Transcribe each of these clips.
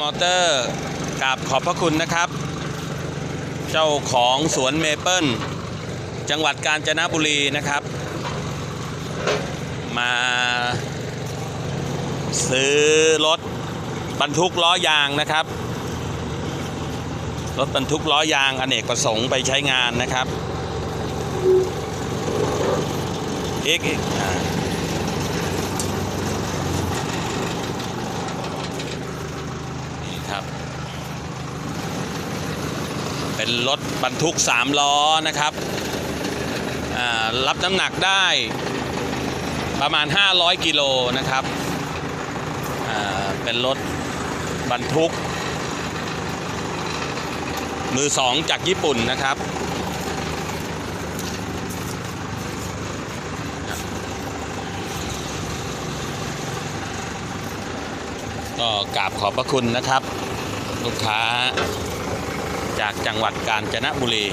มอเตอร์กราบขอบพระคุณนะครับ เจ้าของสวนเมเปิลจังหวัดกาญจนบุรีนะครับ มาซื้อรถบรรทุกล้อยางนะครับ รถบรรทุกล้อยางอเนกประสงค์ไปใช้งานนะครับอีกอีกอ่านี่ครับ เป็นรถบรรทุก 3 ล้อนะครับรับน้ำหนักได้ประมาณ 500 กิโลนะครับ เป็นรถบรรทุก มือสองจากญี่ปุ่นนะครับ ก็กราบขอบพระคุณนะครับ ลูกค้า จากจังหวัดกาญจนบุรี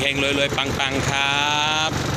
เฮงๆรวยๆปังๆ ครับ